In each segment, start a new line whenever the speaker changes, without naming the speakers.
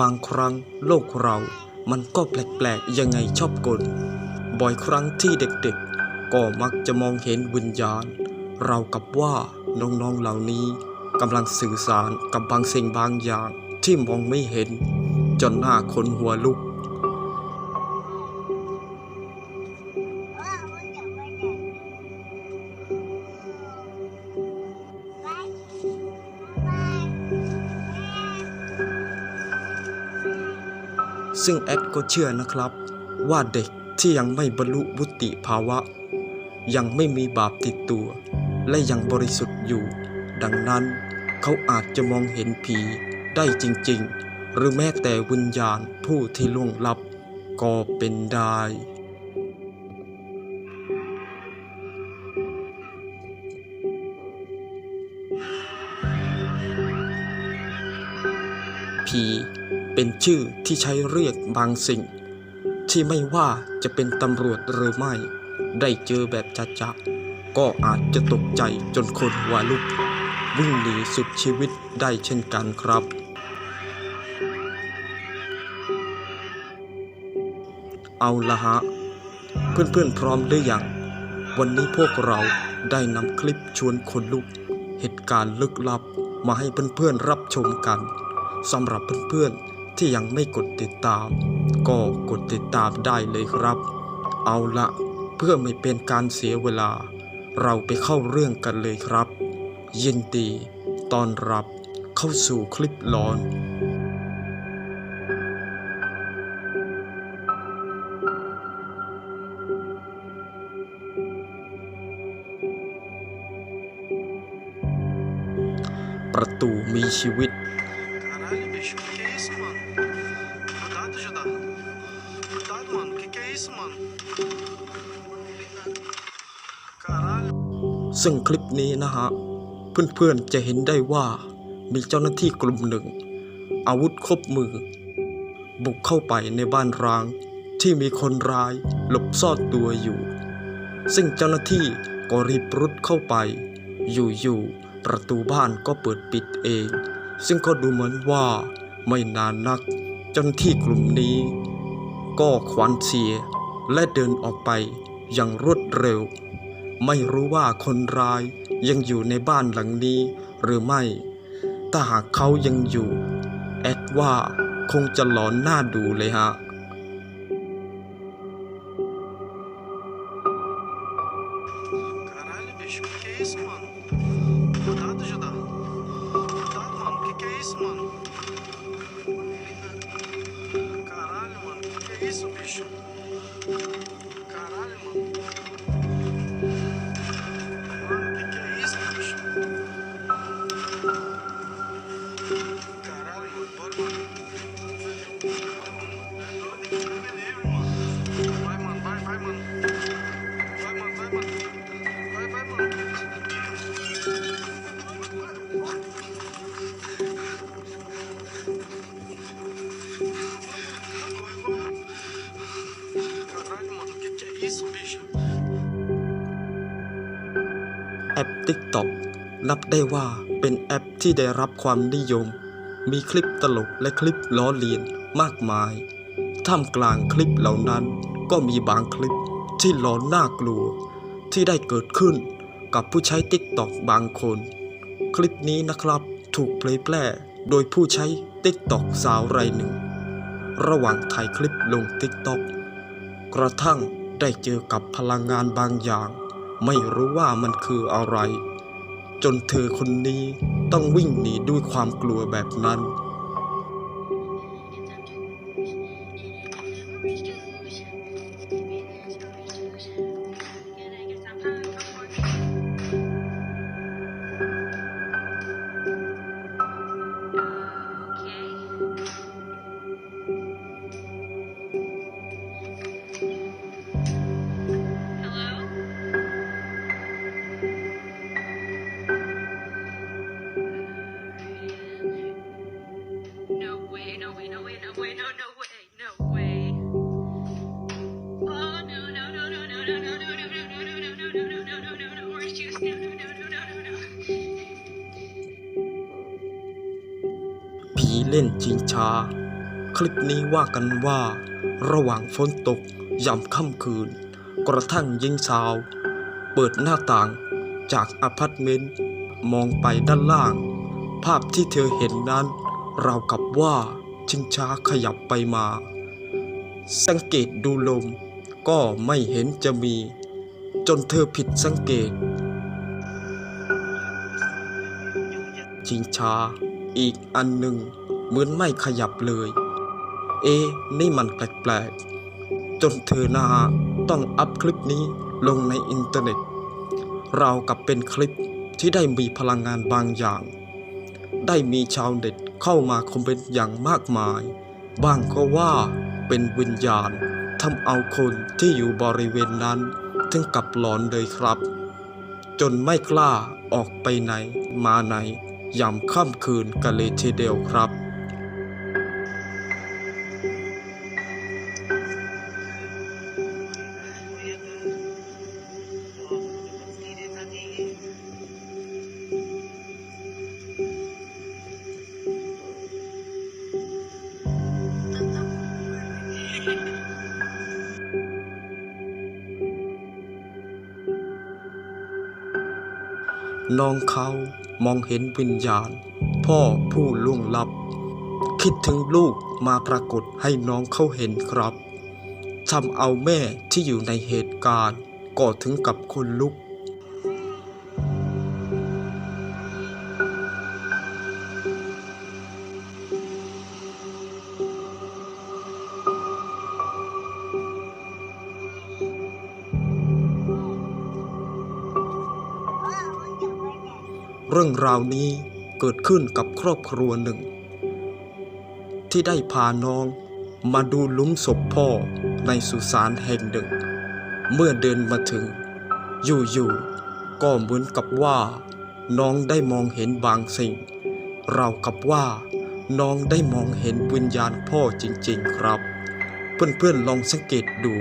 บางครั้งโลกเรามันก็แปลกๆยังไงชอบกล บ่อยครั้งที่เด็กๆ ก็มักจะมองเห็นวิญญาณ เรากับว่าน้องๆเหล่านี้กำลังสื่อสารกับบางสิ่งบางอย่างที่มองไม่เห็น จนหน้าคนหัวลุก ซึ่งแอดก็เชื่อนะครับ ว่าเด็กที่ยังไม่บรรลุวุติภาวะ ยังไม่มีบาปติดตัว และยังบริสุทธิ์อยู่ ดังนั้นเขาอาจจะมองเห็นผีได้จริงๆ หรือแม้แต่วิญญาณผู้ที่ล่วงลับก็เป็นได้ผี เป็นชื่อที่ใช้เรียกบางสิ่ง ที่ไม่ว่าจะเป็นตำรวจหรือไม่ ได้เจอแบบจะๆก็อาจจะตกใจจนคนหัวลุก วิ่งหนีสุดชีวิตได้เช่นกันครับ เอาละฮะ เพื่อนๆพร้อมหรือยัง วันนี้พวกเราได้นำคลิปชวนคนลุก เหตุการณ์ลึกลับมาให้เพื่อนๆรับชมกันสำหรับเพื่อนๆ ที่ยังไม่กดติดตาม ก็กดติดตามได้เลยครับ เอาละเพื่อไม่เป็นการเสียเวลา เราไปเข้าเรื่องกันเลยครับ ยินดีต้อนรับเข้าสู่คลิปหลอนประตูมีชีวิต ซึ่งคลิปนี้นะฮะ เพื่อนๆจะเห็นได้ว่ามีเจ้าหน้าที่กลุ่มหนึ่ง อาวุธครบมือ บุกเข้าไปในบ้านร้าง ที่มีคนร้ายหลบซ่อนตัวอยู่ ซึ่งเจ้าหน้าที่ก็รีบรุดเข้าไป อยู่ๆประตูบ้านก็เปิดปิดเอง ซึ่งก็ดูเหมือนว่าไม่นานนัก เจ้าหน้าที่กลุ่มนี้ ก็ขวัญเสียและเดินออกไปอย่างรวดเร็ว ไม่รู้ว่าคนร้ายยังอยู่ในบ้านหลังนี้หรือไม่ ถ้าหากเขายังอยู่ แอดว่าคงจะหลอนหน้าดูเลยฮะ TikTok นับได้ว่าเป็นแอปที่ได้รับความนิยม มีคลิปตลกและคลิปล้อเลียนมากมาย ท่ามกลางคลิปเหล่านั้นก็มีบางคลิปที่หลอนน่ากลัว ที่ได้เกิดขึ้นกับผู้ใช้ TikTok บางคน คลิปนี้นะครับถูกเผยแพร่โดยผู้ใช้ TikTok สาวรายหนึ่ง ระหว่างถ่ายคลิปลง TikTok กระทั่งได้เจอกับพลังงานบางอย่าง ไม่รู้ว่ามันคืออะไร จนเธอคนนี้ต้องวิ่งหนีด้วยความกลัวแบบนั้น เล่นชิงช้า คลิปนี้ว่ากันว่า ระหว่างฝนตกยามค่ำคืน กระทั่งยิงสาว เปิดหน้าต่างจากอพาร์ตเมนต์มองไปด้านล่าง ภาพที่เธอเห็นนั้นราวกับว่าชิงช้าขยับไปมา สังเกตดูลมก็ไม่เห็นจะมี จนเธอผิดสังเกต ชิงช้าอีกอันหนึ่ง เหมือนไม่ขยับเลย เอ๊นี่มันแปลกๆ จนเธอนาต้องอัพคลิปนี้ลงในอินเทอร์เน็ต เรากับเป็นคลิปที่ได้มีพลังงานบางอย่าง ได้มีชาวเน็ตเข้ามาคอมเมนต์อย่างมากมาย บางก็ว่าเป็นวิญญาณทำเอาคนที่อยู่บริเวณนั้น ถึงกับหลอนเลยครับ จนไม่กล้าออกไปไหนมาไหนยามค่ำคืนกันเลยทีเดียวครับ น้องเขามองเห็นวิญญาณ พ่อผู้ล่วงลับ คิดถึงลูกมาปรากฏให้น้องเขาเห็นครับทำเอาแม่ที่อยู่ในเหตุการณ์ก็ถึงกับคนลุก รื่องราวนี้เกิดขึ้นกับครอบครัวหนึ่ง ที่ได้พาน้องมาดูลุมศพพ่อในสุสานแห่งหนึ่ง เมื่อเดินมาถึง อยู่ๆก็เหมือนกับว่า น้องได้มองเห็นบางสิ่ง เรากับว่าน้องได้มองเห็นวิญญาณพ่อจริงๆครับ เพื่อนๆลองสังเกตดู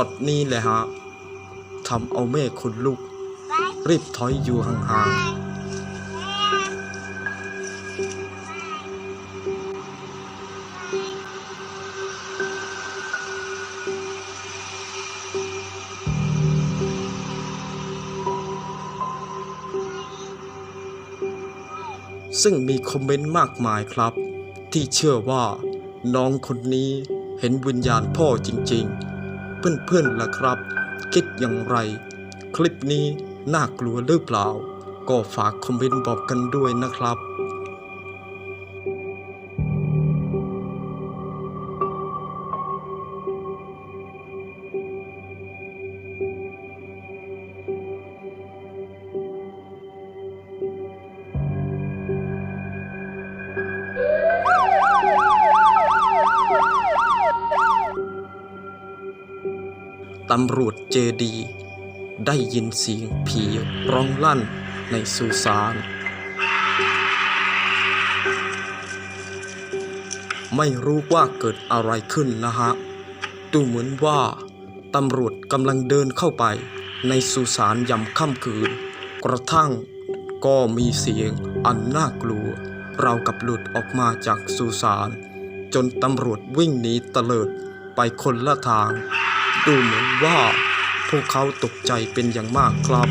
ช็อตนี้แหละฮะทำเอาแม่คนลุก รีบถอยอยู่ห่างๆซึ่งมีคอมเมนต์มากมายครับ ที่เชื่อว่า น้องคนนี้เห็นวิญญาณพ่อจริง ๆ เพื่อนๆล่ะครับ คิดอย่างไร คลิปนี้น่ากลัวหรือเปล่า ก็ฝากคอมเมนต์บอกกันด้วยนะครับำรวจเจดี ได้ยินเสียงผีร้องลั่นในสุสานไม่รู้ว่าเกิดอะไรขึ้นนะฮะ ดูเหมือนว่าตำรวจกำลังเดินเข้าไปในสุสานยำค่ำคืน กระทั่งก็มีเสียงอันน่ากลัว เรากับหลุดออกมาจากสุสาน จนตำรวจวิ่งหนีเตลิดไปคนละทาง ดูเหมือนว่าพวกเขาตกใจเป็นอย่างมากครับ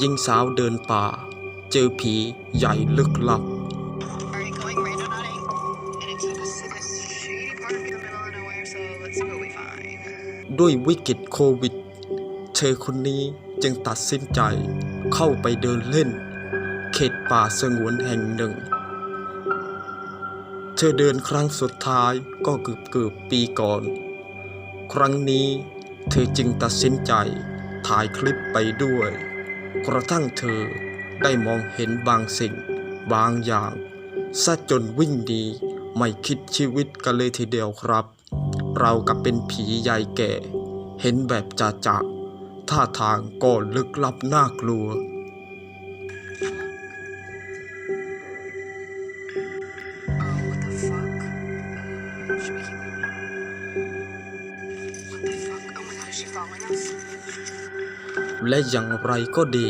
ยิงสาวเดินป่า เจอผีใหญ่ลึกลับ ด้วยวิกฤตโควิด เธอคนนี้จึงตัดสินใจเข้าไปเดินเล่น เขตป่าสงวนแห่งหนึ่ง เธอเดินครั้งสุดท้ายก็เกือบเกือบๆปีก่อน ครั้งนี้เธอจึงตัดสินใจถ่ายคลิปไปด้วย กระทั่งเธอได้มองเห็นบางสิ่ง บางอย่างซะจนวิ่งหนีไม่คิดชีวิตกันเลยทีเดียวครับ เรากับเป็นผียายแก่ เห็นแบบจ่าจะท่าทางก็ลึกลับน่ากลัว และอย่างไรก็ดี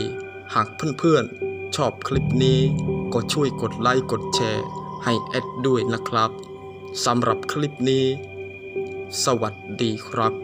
หากเพื่อนๆ ชอบคลิปนี้ ก็ช่วยกดไลค์กดแชร์ ให้แอดด้วยนะครับสำหรับคลิปนี้ สวัสดีครับ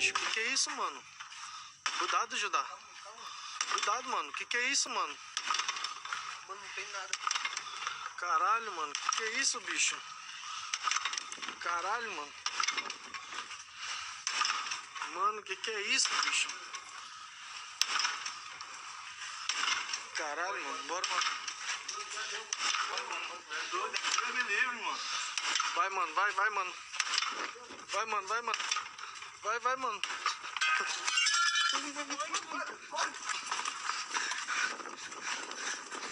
Bicho, que que é isso, mano? Cuidado, Judá. Cuidado, mano. Que que é isso, mano? Mano, não tem nada. Caralho, mano. Que que é isso, bicho? Caralho, mano. Mano, que que é isso, bicho? Caralho, mano. Bora, mano. Deus me livre, mano. Vai, mano. Vai, vai, mano. Vai, mano. Vai, mano. Vai, vai, mano.